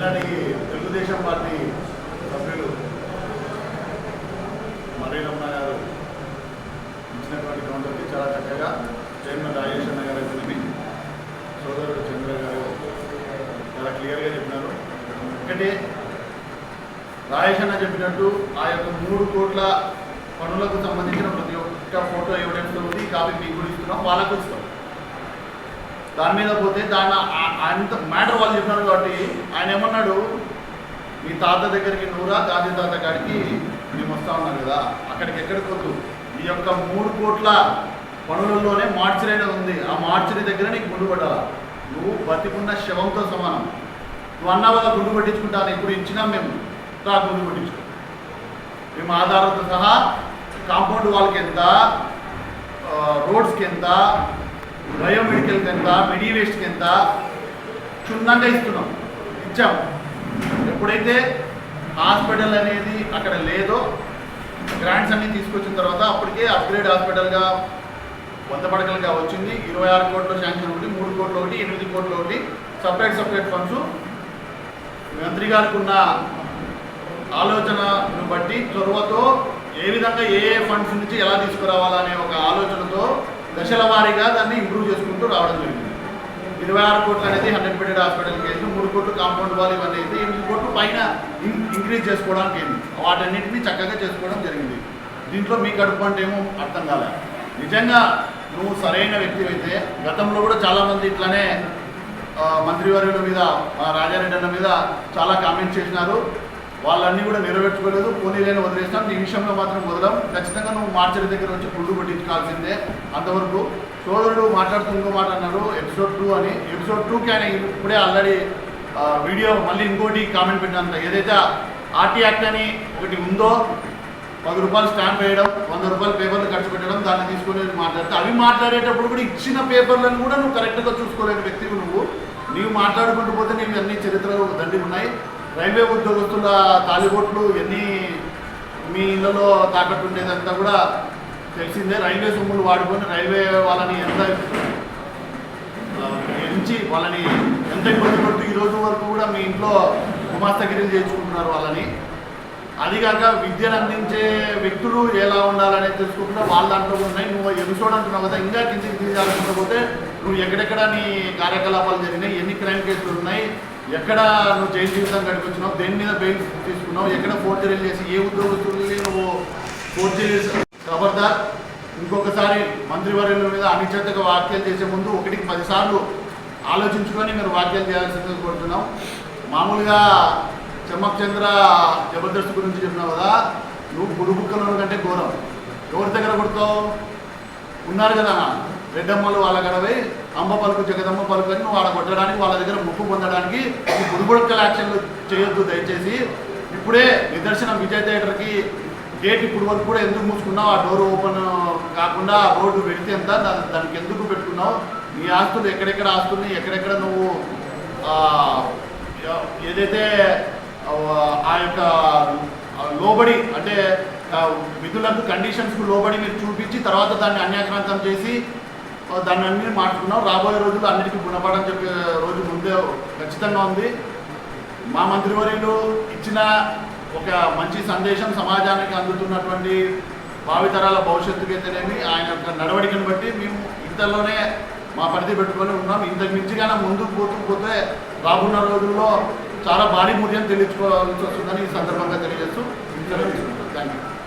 నిన్నటి తెలుగుదేశం పార్టీ సభ్యులు మరీరమ్మ గారు ఇచ్చినటువంటి కౌంటర్కి చాలా చక్కగా చైర్మన్ రాజేష్ అన్న గారు అయితేనేమి సోదరుడు చంద్ర గారు చాలా క్లియర్గా చెప్పినారు. ఒకటే రాజేష్ అన్న చెప్పినట్టు ఆ యొక్క మూడు కోట్ల పనులకు సంబంధించిన ప్రతి ఒక్క ఫోటో ఎవిడెన్స్ ఉంది కాబట్టి కాపీ మీకు కూడా ఇస్తున్నాం వాళ్ళకు ఇస్తాం దాని మీద పోతే దాని ఆ- మ్యాటర్ వాళ్ళు చెప్పినారు కాబట్టి ఆయన ఏమన్నాడు? మీ తాత దగ్గరికి నూరా గాంధీ తాత కాడికి మేము వస్తా ఉన్నాం కదా అక్కడికి ఎక్కడికి వద్దు ఈ యొక్క మూడు కోట్ల పనులలోనే మార్చిరీ అనేది ఉంది. ఆ మార్చరీ దగ్గర నీకు గుండు పడాలా నువ్వు బతికున్న శవంతో సమానం. నువ్వు అన్న వల్ల గుండు పట్టించుకుంటాను ఇప్పుడు ఇచ్చినాం మేము రా గుండు పట్టించుకో మేము ఆధారంతో సహా కాంపౌండ్ వాళ్ళకి ఎంత రోడ్స్కి ఎంత బయోమెడికల్కి ఎంత మెడి వేస్ట్కి ఎంత క్షుణ్ణంగా ఇస్తున్నాం. ఇచ్చాం. ఎప్పుడైతే హాస్పిటల్ అనేది అక్కడ లేదో గ్రాంట్స్ అన్ని తీసుకొచ్చిన తర్వాత అప్పటికే అప్గ్రేడ్ హాస్పిటల్గా వంద పడకలుగా వచ్చింది. ఇరవై ఆరు కోట్ల శాంక్షన్ ఒకటి మూడు కోట్లు ఒకటి ఎనిమిది కోట్లు ఒకటి. Separate separate funds. మంత్రి గారికి ఉన్న ఆలోచనను బట్టి చొరవతో ఏ విధంగా ఏ ఏ ఫండ్స్ నుంచి ఎలా తీసుకురావాలనే ఒక ఆలోచనతో దశల వారీగా దాన్ని ఇంప్రూవ్ చేసుకుంటూ రావడం జరిగింది. ఇరవై ఆరు కోట్లు అనేది హండ్రెడ్ బెడెడ్ హాస్పిటల్కి వెళ్ళి మూడు కోట్లు కాంపౌండ్ వాల్ ఇవన్నీ అయితే ఎనిమిది కోట్లు పైన ఇన్- ఇంక్రీజ్ చేసుకోవడానికి అయింది. వాటన్నిటిని చక్కగా చేసుకోవడం జరిగింది. దీంట్లో మీ కడుపు అంటే ఏమో అర్థం కాలే. నిజంగా నువ్వు సరైన వ్యక్తి అయితే గతంలో కూడా చాలామంది ఇట్లానే మంత్రివర్యుల మీద రాజారెడ్డి అన్న మీద చాలా కామెంట్స్ చేసినారు. వాళ్ళన్నీ కూడా నెరవేర్చుకోలేదు. పోనీలేని వదిలేసినాం. నీ విషయంలో మాత్రం వదలం. ఖచ్చితంగా నువ్వు మార్చర్ దగ్గర వచ్చి పుల్లు పట్టించుకోవాల్సిందే అంతవరకు. సోదరుడు మాట్లాడుతూ ఇంకో మాట అన్నారు ఎపిసోడ్ టూ అని. ఎపిసోడ్ టూకి ఆయన ఇప్పుడే ఆల్రెడీ వీడియో మళ్ళీ ఇంకోటి కామెంట్ పెట్టినంత. ఏదైతే ఆర్టీ యాక్ట్ అని ఒకటి ఉందో పది రూపాయలు స్టాంప్ వేయడం వంద రూపాయలు పేపర్లు ఖర్చు పెట్టడం దాన్ని తీసుకొని మాట్లాడితే అవి మాట్లాడేటప్పుడు కూడా ఇచ్చిన పేపర్లను కూడా నువ్వు కరెక్ట్గా చూసుకోలేని వ్యక్తివి నువ్వు. నీవు మాట్లాడుకుంటూ పోతే నీవు అన్ని చరిత్రలు దండి ఉన్నాయి రైల్వే ఉద్యోగస్తుల తాలిబోట్లు ఎన్ని మీ ఇళ్ళలో తాకట్టు ఉండేదంతా కూడా తెలిసిందే. రైల్వే సొమ్ములు వాడుకొని రైల్వే వాళ్ళని ఎంత ఎంచి వాళ్ళని ఎంత ఇబ్బంది పడుతూ ఈ రోజు వరకు కూడా మీ ఇంట్లో గుమాస్తగిరీలు చేయించుకుంటున్నారు వాళ్ళని. అదిగాక విద్యను అందించే వ్యక్తులు ఎలా ఉండాలనేది తెలుసుకుంటున్నా. వాళ్ళ దాంట్లో ఉన్నాయి. నువ్వు ఎపిసోడ్ అంటున్నావు కదా ఇంకా కిందికి తీయాలనుకుంటే నువ్వు ఎక్కడెక్కడ నీ కార్యకలాపాలు జరిగినాయి ఎన్ని క్రైమ్ కేసులు ఎక్కడ నువ్వు జైలు జీవితం గడిపించినావు దేని మీద బెయిల్ తీసుకున్నావు? ఎక్కడ ఫోర్జరీలు చేసి ఏ ఉద్యోగస్తుల్ని నువ్వు ఫోర్జరీ ఖబర్దార్ ఇంకొకసారి మంత్రివర్యుల మీద అనిశ్చితగా వ్యాఖ్యలు చేసే ముందు ఒకటికి పదిసార్లు ఆలోచించుకొని మీరు వ్యాఖ్యలు చేయాల్సిందిగా కోరుతున్నాం. మామూలుగా చెమ్మక్ చంద్ర జబర్దస్త్ గురించి చెప్పినావు కదా నువ్వు గురుబుక్కల కంటే ఘోరం. ఎవరి దగ్గర కొడతావు? ఉన్నారు కదా. రెడ్డమ్మలు వాళ్ళ గడవై అమ్మ పలుకు జగదమ్మ పలుకు అని వాళ్ళ కొట్టడానికి వాళ్ళ దగ్గర ముప్పు పొందడానికి ఈ గుడిబుడకల యాక్షన్లు చేయొద్దు దయచేసి. ఇప్పుడే నిదర్శనం విజయ్ థియేటర్కి గేట్ ఇప్పుడు వరకు కూడా ఎందుకు మూసుకున్నావు? ఆ డోర్ ఓపెన్ కాకుండా ఆ రోడ్డు పెడితే ఎంత? దానికి ఎందుకు పెట్టుకున్నావు? నీ ఆస్తులు ఎక్కడెక్కడ ఆస్తుల్ని ఎక్కడెక్కడ నువ్వు ఏదైతే ఆ, యొక్క లోబడి అంటే విధులకు కండిషన్స్కు లోబడి మీరు చూపించి తర్వాత దాన్ని అన్యాక్రాంతం చేసి దాన్ని అన్ని మాట్లాడుకున్నాం రాబోయే రోజుల్లో అన్నిటికీ గుణపడని చెప్పే రోజు ముందే ఖచ్చితంగా ఉంది. మా మంత్రివర్యులు ఇచ్చిన ఒక మంచి సందేశం సమాజానికి అందుతున్నటువంటి భావితరాల భవిష్యత్తుకి అయితేనేమి ఆయన యొక్క నడవడికను బట్టి మేము ఇంతలోనే మా పరిధి పెట్టుకొని ఉన్నాం. ఇంతకు మించిగానే ముందుకు పోతూ పోతే రాబోన్న రోజుల్లో చాలా భారీ మూల్యం తెలియచుకోవాల్సి వస్తుందని ఈ సందర్భంగా తెలియజేస్తూ థ్యాంక్ యూ